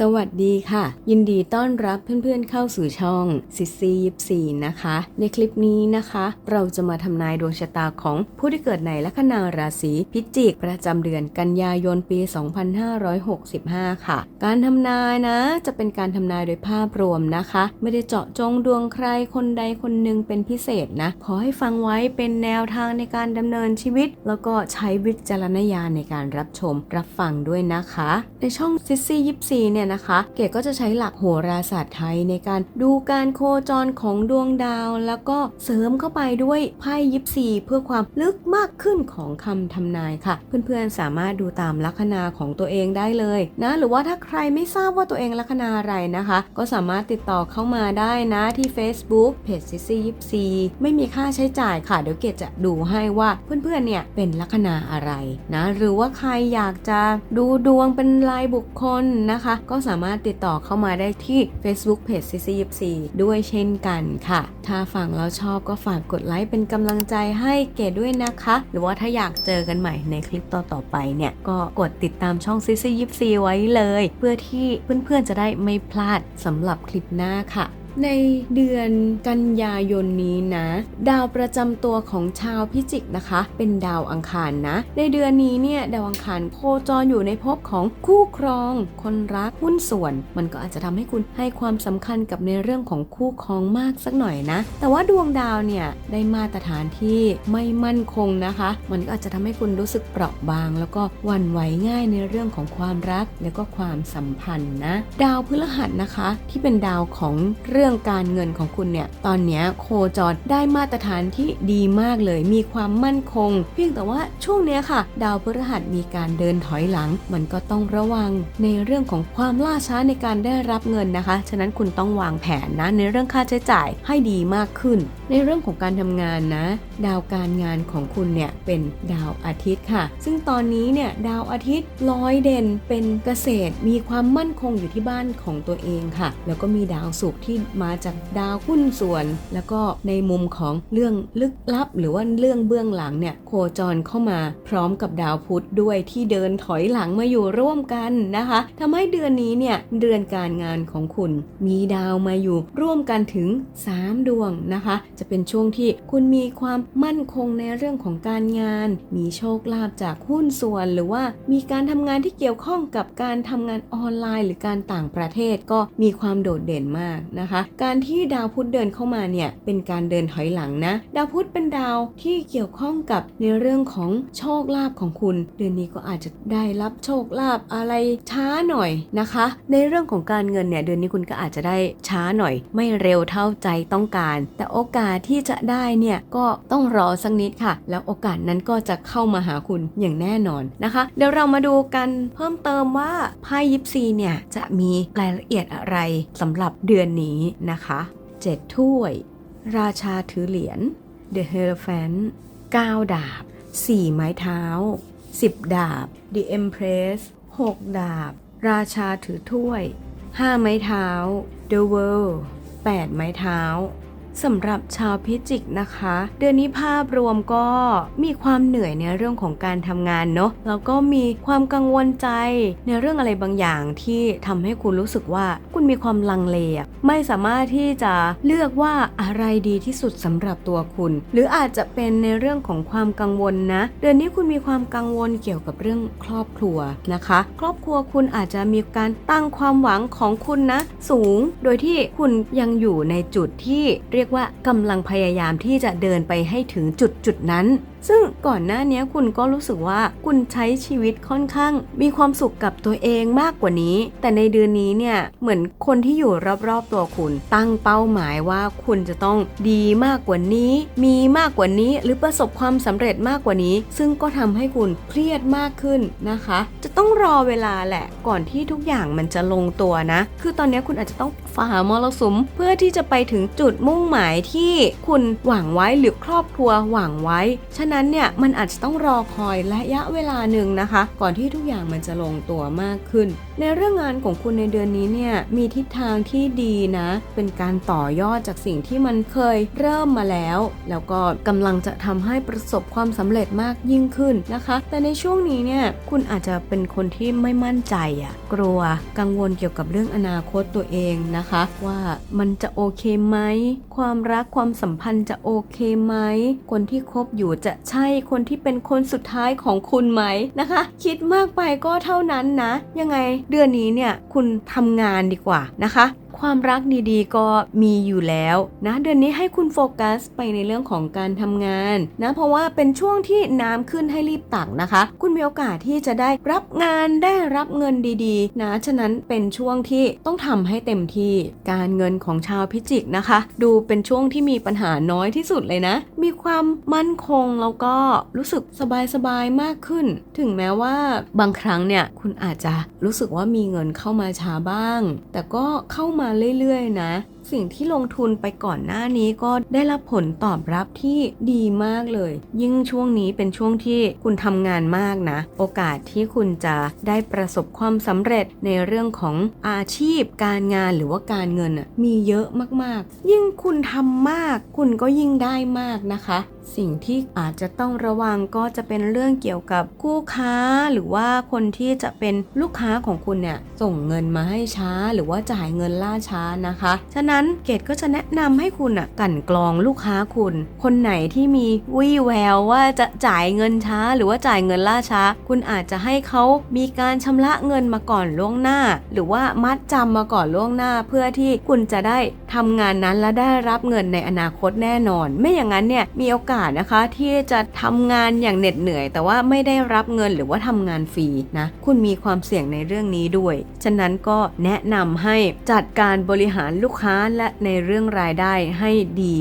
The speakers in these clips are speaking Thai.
สวัสดีค่ะ ยินดีต้อนรับเพื่อนๆเข้าสู่ช่องซิซียิปซีนะคะ ในคลิปนี้นะคะ เราจะมาทำนายดวงชะตาของผู้ที่เกิดในลัคนาราศีพิจิกประจำเดือนกันยายนปี 2565 ค่ะ การทำนายนะ จะเป็นการทำนายโดยภาพรวมนะคะ ไม่ได้เจาะจงดวงใครคนใดคนหนึ่งเป็นพิเศษนะ ขอให้ฟังไว้เป็นแนวทางในการดำเนินชีวิต แล้วก็ใช้วิจารณญาณในการรับชมรับฟังด้วยนะคะ ในช่องซิซี่ยิปซีเนี่ยนะคะ เกดก็จะใช้หลักโหราศาสตร์ไทยในการดูการโคจรของดวงดาว แล้วก็เสริมเข้าไปด้วยไพ่ยิปซีเพื่อความลึกมากขึ้นของคำทำนายค่ะ เพื่อนๆสามารถดูตามลัคนาของตัวเองได้เลยนะ หรือว่าถ้าใครไม่ทราบว่าตัวเองลัคนาอะไรนะคะ ก็สามารถติดต่อเข้ามาได้นะที่ Facebook เพจซิซี่ยิปซีไม่มีค่าใช้จ่ายค่ะ เดี๋ยวเกดจะดูให้ว่าเพื่อนๆเนี่ยเป็นลัคนาอะไรนะ หรือว่าใครอยากจะดูดวงเป็นรายบุคคลนะคะก็สามารถติดต่อเข้ามาได้ที่ Facebook Page c c 4ด้วยเช่นกันค่ะ ถ้าฟังแล้วชอบก็ฝากกดไลค์เป็นกำลังใจให้เกดด้วยนะคะ หรือว่าถ้าอยากเจอกันใหม่ในคลิปต่อๆไปเนี่ย ก็กดติดตามช่องซีซียิปซีไว้เลย เพื่อที่เพื่อนๆจะได้ไม่พลาดสำหรับคลิปหน้าค่ะ ในเดือนกันยายนนี้นะ ดาวประจำตัวของชาวพิจิกนะคะ เป็นดาวอังคารนะ ในเดือนนี้เนี่ยดาวอังคารโคจรอยู่ในภพของคู่ครอง คนรักหุ้นส่วน มันก็อาจจะทำให้คุณให้ความสำคัญกับในเรื่องของคู่ครองมากสักหน่อยนะ แต่ว่าดวงดาวเนี่ยได้มาตรฐานที่ไม่มั่นคงนะคะ มันก็อาจจะทำให้คุณรู้สึกเปราะบาง แล้วก็วันไหวง่ายในเรื่องของความรัก แล้วก็ความสัมพันธ์นะ ดาวพฤหัสนะคะ ที่เป็นดาวของเรื่องื่องการเงินของคุณเนี่ยตอนนี้โคจรได้มาตรฐานที่ดีมากเลย มีความมั่นคง เพียงแต่ว่าช่วงนี้ค่ะ ดาวพฤหัสมีการเดินถอยหลัง มันก็ต้องระวังในเรื่องของความล่าช้าในการได้รับเงินนะคะ ฉะนั้นคุณต้องวางแผนนะในเรื่องค่าใช้จ่ายให้ดีมากขึ้น ในเรื่องของการทำงานนะ ดาวการงานของคุณเนี่ยเป็นดาวอาทิตย์ค่ะ ซึ่งตอนนี้เนี่ยดาวอาทิตย์ลอยเด่นเป็นเกษตร มีความมั่นคงอยู่ที่บ้านของตัวเองค่ะ แล้วก็มีดาวศุกร์ที่มาจากดาวหุ้นส่วน แล้วก็ในมุมของเรื่องลึกลับ หรือว่าเรื่องเบื้องหลังเนี่ยโคจรเข้ามาพร้อมกับดาวพุธด้วยที่เดินถอยหลังมาอยู่ร่วมกันนะคะทำให้เดือนนี้เนี่ยเดือนการงานของคุณ มีดาวมาอยู่ร่วมกันถึง 3 ดวงนะคะ จะเป็นช่วงที่คุณมีความมั่นคงในเรื่องของการงาน มีโชคลาภจากหุ้นส่วน หรือว่ามีการทำงานที่เกี่ยวข้องกับการทำงานออนไลน์ หรือการต่างประเทศก็มีความโดดเด่นมากนะคะการที่ดาวพุธเดินเข้ามาเนี่ยเป็นการเดินถอยหลังนะ ดาวพุธเป็นดาวที่เกี่ยวข้องกับในเรื่องของโชคลาภของคุณ เดือนนี้ก็อาจจะได้รับโชคลาภอะไรช้าหน่อยนะคะ ในเรื่องของการเงินเนี่ยเดือนนี้คุณก็อาจจะได้ช้าหน่อย ไม่เร็วเท่าใจต้องการ แต่โอกาสที่จะได้เนี่ยก็ต้องรอสักนิดค่ะ แล้วโอกาสนั้นก็จะเข้ามาหาคุณอย่างแน่นอนนะคะ เดี๋ยวเรามาดูกันเพิ่มเติมว่าไพ่ยิปซีเนี่ยจะมีรายละเอียดอะไรสำหรับเดือนนี้นะคะ7ถ้วย ราชาถือเหรียญ The Hierophant 9 ดาบ 4 ไม้เท้า 10 ดาบ The Empress 6 ดาบ ราชาถือถ้วย 5 ไม้เท้า The World 8 ไม้เท้า สำหรับชาวพิจิกนะคะ เดือนนี้ภาพรวมก็มีความเหนื่อยในเรื่องของการทำงานเนาะแล้วก็มีความกังวลใจในเรื่องอะไรบางอย่างที่ทำให้คุณรู้สึกว่าคุณมีความลังเลไม่สามารถที่จะเลือกว่าอะไรดีที่สุดสำหรับตัวคุณ หรืออาจจะเป็นในเรื่องของความกังวลนะ เดือนนี้คุณมีความกังวลเกี่ยวกับเรื่องครอบครัวนะคะ ครอบครัวคุณอาจจะมีการตั้งความหวังของคุณนะ สูง โดยที่คุณยังอยู่ในจุดที่เรียียกว่ากำลังพยายามที่จะเดินไปให้ถึงจุดจุดนั้น ซึ่งก่อนหน้านี้คุณก็รู้สึกว่าคุณใช้ชีวิตค่อนข้าง มีความสุขกับตัวเองมากกว่านี้ แต่ในเดือนนี้เนี่ยเหมือนคนที่อยู่รอบๆตัวคุณ ตั้งเป้าหมายว่าคุณจะต้องดีมากกว่านี้ มีมากกว่านี้หรือประสบความสำเร็จมากกว่านี้ ซึ่งก็ทำให้คุณเครียดมากขึ้นนะคะ จะต้องรอเวลาแหละก่อนที่ทุกอย่างมันจะลงตัวนะ คือตอนนี้คุณอาจจะต้องฝ่ามรสุมเพื่อที่จะไปถึงจุดมุ่งหมายที่คุณหวังไว้หรือครอบครัวหวังไว้ฉะนั้นเนี่ยมันอาจจะต้องรอคอยระยะเวลาหนึ่งนะคะ ก่อนที่ทุกอย่างมันจะลงตัวมากขึ้นในเรื่องงานของคุณในเดือนนี้เนี่ยมีทิศทางที่ดีนะ เป็นการต่อยอดจากสิ่งที่มันเคยเริ่มมาแล้ว แล้วก็กำลังจะทำให้ประสบความสำเร็จมากยิ่งขึ้นนะคะ แต่ในช่วงนี้เนี่ยคุณอาจจะเป็นคนที่ไม่มั่นใจอะ่ะกลัวกังวลเกี่ยวกับเรื่องอนาคตตัวเองนะคะ ว่ามันจะโอเคไหมความรักความสัมพันธ์จะโอเคไหมคนที่คบอยู่จะใช่คนที่เป็นคนสุดท้ายของคุณไหมนะคะ คิดมากไปก็เท่านั้นนะ ยังไงเดือนนี้เนี่ยคุณทำงานดีกว่านะคะ ความรักดีๆ ก็มีอยู่แล้วนะเดือนนี้ให้คุณโฟกัสไปในเรื่องของการทำงานนะเพราะว่าเป็นช่วงที่น้ำขึ้นให้รีบตักนะคะ คุณมีโอกาสที่จะได้รับงานได้รับเงินดีๆ นะฉะนั้นเป็นช่วงที่ต้องทำให้เต็มที่การเงินของชาวพิจิกนะคะ ดูเป็นช่วงที่มีปัญหาน้อยที่สุดเลยนะ มีความมั่นคงแล้วก็รู้สึกสบายๆมากขึ้น ถึงแม้ว่าบางครั้งเนี่ยคุณอาจจะรู้สึกว่ามีเงินเข้ามาช้าบ้าง แต่ก็เข้ามาาเรื่อยๆนะ สิ่งที่ลงทุนไปก่อนหน้านี้ก็ได้รับผลตอบรับที่ดีมากเลย ยิ่งช่วงนี้เป็นช่วงที่คุณทำงานมากนะ โอกาสที่คุณจะได้ประสบความสำเร็จในเรื่องของอาชีพ การงานหรือว่าการเงินมีเยอะมากๆ ยิ่งคุณทำมาก คุณก็ยิ่งได้มากนะคะ สิ่งที่อาจจะต้องระวังก็จะเป็นเรื่องเกี่ยวกับคู่ค้า หรือว่าคนที่จะเป็นลูกค้าของคุณเนี่ยส่งเงินมาให้ช้า หรือว่าจ่ายเงินล่าช้านะคะฉะนั้นั้นเกดก็จะแนะนำให้คุณอะกันกรองลูกค้าคุณ คนไหนที่มีวี่แววว่าจะจ่ายเงินช้า หรือว่าจ่ายเงินล่าช้า คุณอาจจะให้เขามีการชำระเงินมาก่อนล่วงหน้า หรือว่ามัดจำมาก่อนล่วงหน้า เพื่อที่คุณจะได้ทำงานนั้นและได้รับเงินในอนาคตแน่นอน ไม่อย่างนั้นเนี่ยมีโอกาสนะคะที่จะทำงานอย่างเหน็ดเหนื่อย แต่ว่าไม่ได้รับเงินหรือว่าทำงานฟรีนะคุณมีความเสี่ยงในเรื่องนี้ด้วย ฉะนั้นก็แนะนำให้จัดการบริหารลูกค้าและในเรื่องรายได้ให้ดี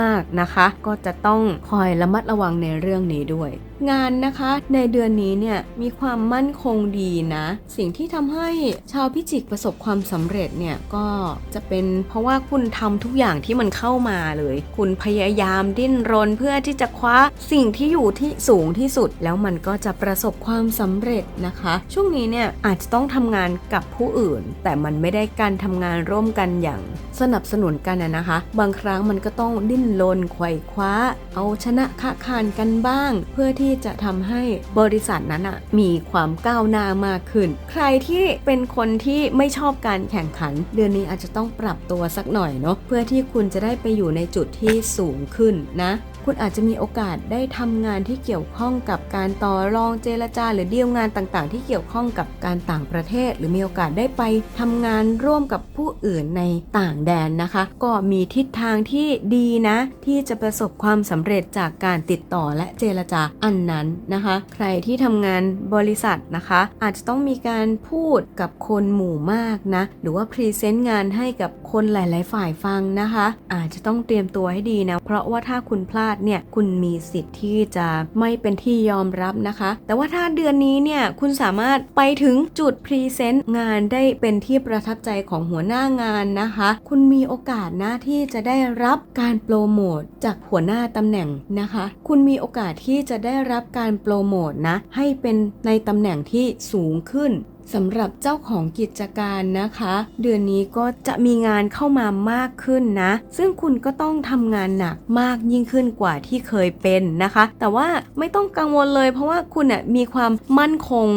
มากๆนะคะ ก็จะต้องคอยระมัดระวังในเรื่องนี้ด้วยงานนะคะในเดือนนี้เนี่ยมีความมั่นคงดีนะ สิ่งที่ทำให้ชาวพิจิกประสบความสำเร็จเนี่ยก็จะเป็นเพราะว่าคุณทำทุกอย่างที่มันเข้ามาเลย คุณพยายามดิ้นรนเพื่อที่จะคว้าสิ่งที่อยู่ที่สูงที่สุด แล้วมันก็จะประสบความสำเร็จนะคะ ช่วงนี้เนี่ยอาจจะต้องทำงานกับผู้อื่น แต่มันไม่ได้การทำงานร่วมกันอย่างสนับสนุนกันนะคะ บางครั้งมันก็ต้องดิ้นรนไขว่คว้า เอาชนะค้าคานกันบ้าง เพื่อที่จะทำให้บริษัทนั้นอะมีความก้าวหน้ามากขึ้น ใครที่เป็นคนที่ไม่ชอบการแข่งขัน เดือนนี้อาจจะต้องปรับตัวสักหน่อยเนาะเพื่อที่คุณจะได้ไปอยู่ในจุดที่สูงขึ้นนะ คุณอาจจะมีโอกาสได้ทำงานที่เกี่ยวข้องกับการต่อรองเจรจา หรือเดีลงานต่างๆ ที่เกี่ยวข้องกับการต่างประเทศ หรือมีโอกาสได้ไปทำงานร่วมกับผู้อื่นในต่างแดนนะคะ ก็มีทิศทางที่ดีนะ ที่จะประสบความสำเร็จจากการติดต่อและเจรจาอันนั้นนะคะ ใครที่ทำงานบริษัทนะคะ อาจจะต้องมีการพูดกับคนหมู่มากนะ หรือว่าพรีเซนต์งานให้กับคนหลาย ๆ ฝ่ายฟังนะคะ อาจจะต้องเตรียมตัวให้ดีนะ เพราะว่าถ้าคุณพลาดเนี่ยคุณมีสิทธิ์ที่จะไม่เป็นที่ยอมรับนะคะ แต่ว่าถ้าเดือนนี้เนี่ยคุณสามารถไปถึงจุดพรีเซนต์งานได้เป็นที่ประทับใจของหัวหน้างานนะคะ คุณมีโอกาสนะที่จะได้รับการโปรโมทจากหัวหน้าตำแหน่งนะคะ คุณมีโอกาสที่จะได้รับการโปรโมทนะให้เป็นในตำแหน่งที่สูงขึ้น สำหรับเจ้าของกิจการนะคะ เดือนนี้ก็จะมีงานเข้ามามากขึ้นนะ ซึ่งคุณก็ต้องทำงานหนักมากยิ่งขึ้นกว่าที่เคยเป็นนะคะ แต่ว่าไม่ต้องกังวลเลย เพราะว่าคุณน่ะมีความมั่นคง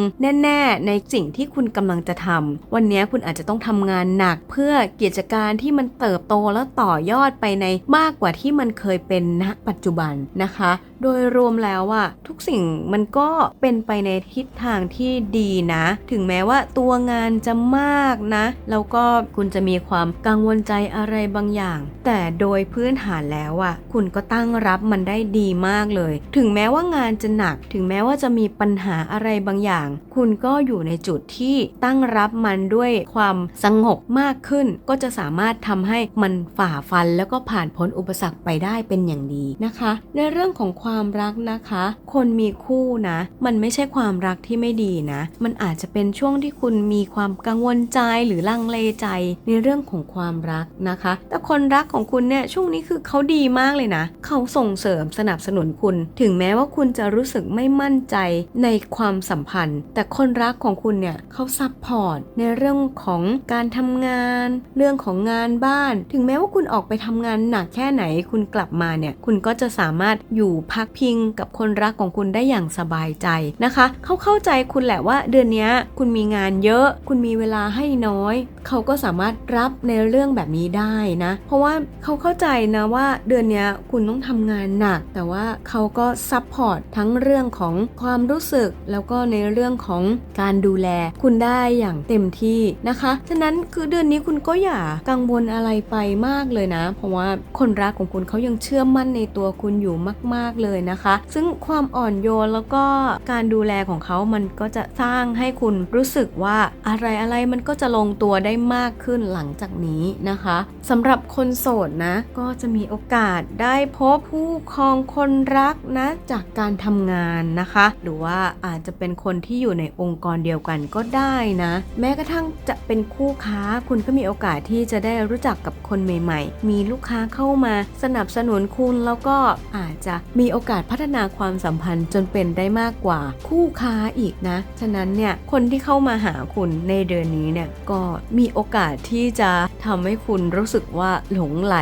แน่ ๆ ในสิ่งที่คุณกำลังจะทำวันนี้คุณอาจจะต้องทำงานหนักเพื่อกิจการที่มันเติบโตแล้วต่อยอดไปในมากกว่าที่มันเคยเป็นณปัจจุบันนะคะ โดยรวมแล้วอะทุกสิ่งมันก็เป็นไปในทิศทางที่ดีนะ ถึงแม้ว่าตัวงานจะมากนะ แล้วก็คุณจะมีความกังวลใจอะไรบางอย่าง แต่โดยพื้นฐานแล้วอะคุณก็ตั้งรับมันได้ดีมากเลย ถึงแม้ว่างานจะหนัก ถึงแม้ว่าจะมีปัญหาอะไรบางอย่าง คุณก็อยู่ในจุดที่ตั้งรับมันด้วยความสงบมากขึ้น ก็จะสามารถทำให้มันฝ่าฟันแล้วก็ผ่านพ้นอุปสรรคไปได้เป็นอย่างดีนะคะ ในเรื่องของความความรักนะคะ คนมีคู่นะ มันไม่ใช่ความรักที่ไม่ดีนะ มันอาจจะเป็นช่วงที่คุณมีความกังวลใจหรือลังเลใจในเรื่องของความรักนะคะ แต่คนรักของคุณเนี่ยช่วงนี้คือเขาดีมากเลยนะ เขาส่งเสริมสนับสนุนคุณ ถึงแม้ว่าคุณจะรู้สึกไม่มั่นใจในความสัมพันธ์ แต่คนรักของคุณเนี่ยเขาซัพพอร์ตในเรื่องของการทำงาน เรื่องของงานบ้าน ถึงแม้ว่าคุณออกไปทำงานหนักแค่ไหน คุณกลับมาเนี่ย คุณก็จะสามารถอยู่พักพิงกับคนรักของคุณได้อย่างสบายใจนะคะ เขาเข้าใจคุณแหละว่าเดือนนี้คุณมีงานเยอะ คุณมีเวลาให้น้อยเขาก็สามารถรับในเรื่องแบบนี้ได้นะ เพราะว่าเขาเข้าใจนะว่าเดือนนี้คุณต้องทำงานหนัก แต่ว่าเขาก็ซัพพอร์ตทั้งเรื่องของความรู้สึก แล้วก็ในเรื่องของการดูแลคุณได้อย่างเต็มที่นะคะ ฉะนั้นคือเดือนนี้คุณก็อย่ากังวลอะไรไปมากเลยนะ เพราะว่าคนรักของคุณเขายังเชื่อมั่นในตัวคุณอยู่มาก ๆเลยนะคะ ซึ่งความอ่อนโยนแล้วก็การดูแลของเขามันก็จะสร้างให้คุณรู้สึกว่าอะไรอะไรมันก็จะลงตัวได้ได้มากขึ้นหลังจากนี้นะคะสำหรับคนโสดนะ ก็จะมีโอกาสได้พบผู้ครองคนรักนะจากการทำงานนะคะ หรือว่าอาจจะเป็นคนที่อยู่ในองค์กรเดียวกันก็ได้นะ แม้กระทั่งจะเป็นคู่ค้าคุณก็มีโอกาสที่จะได้รู้จักกับคนใหม่ ๆ มีลูกค้าเข้ามาสนับสนุนคุณแล้วก็อาจจะมีโอกาสพัฒนาความสัมพันธ์จนเป็นได้มากกว่า คู่ค้าอีกนะ ฉะนั้นเนี่ยคนที่เข้ามาหาคุณในเดือนนี้เนี่ยก็มีโอกาสที่จะทำให้คุณรู้สึกว่าหลงไหล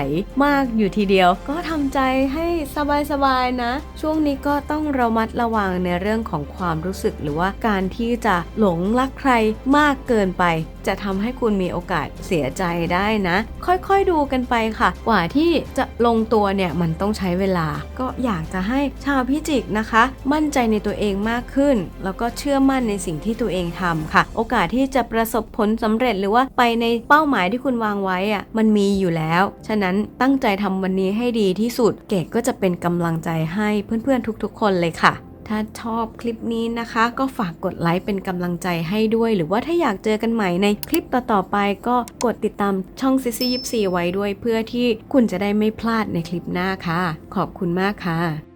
มากอยู่ทีเดียว ก็ทำใจให้สบายๆนะ ช่วงนี้ก็ต้องระมัดระวังในเรื่องของความรู้สึกหรือว่าการที่จะหลงรักใครมากเกินไป จะทำให้คุณมีโอกาสเสียใจได้นะ ค่อยๆดูกันไปค่ะ กว่าที่จะลงตัวเนี่ยมันต้องใช้เวลา ก็อยากจะให้ชาวพิจิกนะคะ มั่นใจในตัวเองมากขึ้น แล้วก็เชื่อมั่นในสิ่งที่ตัวเองทำค่ะ โอกาสที่จะประสบผลสำเร็จหรือว่าไปในเป้าหมายที่คุณวางไว้อะมันมีอยู่แล้ว ฉะนั้นตั้งใจทำวันนี้ให้ดีที่สุด เกดก็จะเป็นกำลังใจให้เพื่อนๆทุกๆ คนเลยค่ะ ถ้าชอบคลิปนี้นะคะ ก็ฝากกดไลค์เป็นกำลังใจให้ด้วย หรือว่าถ้าอยากเจอกันใหม่ในคลิปต่อๆไป ก็กดติดตามช่องซิซี่ยิปซีไว้ด้วย เพื่อที่คุณจะได้ไม่พลาดในคลิปหน้าค่ะ ขอบคุณมากค่ะ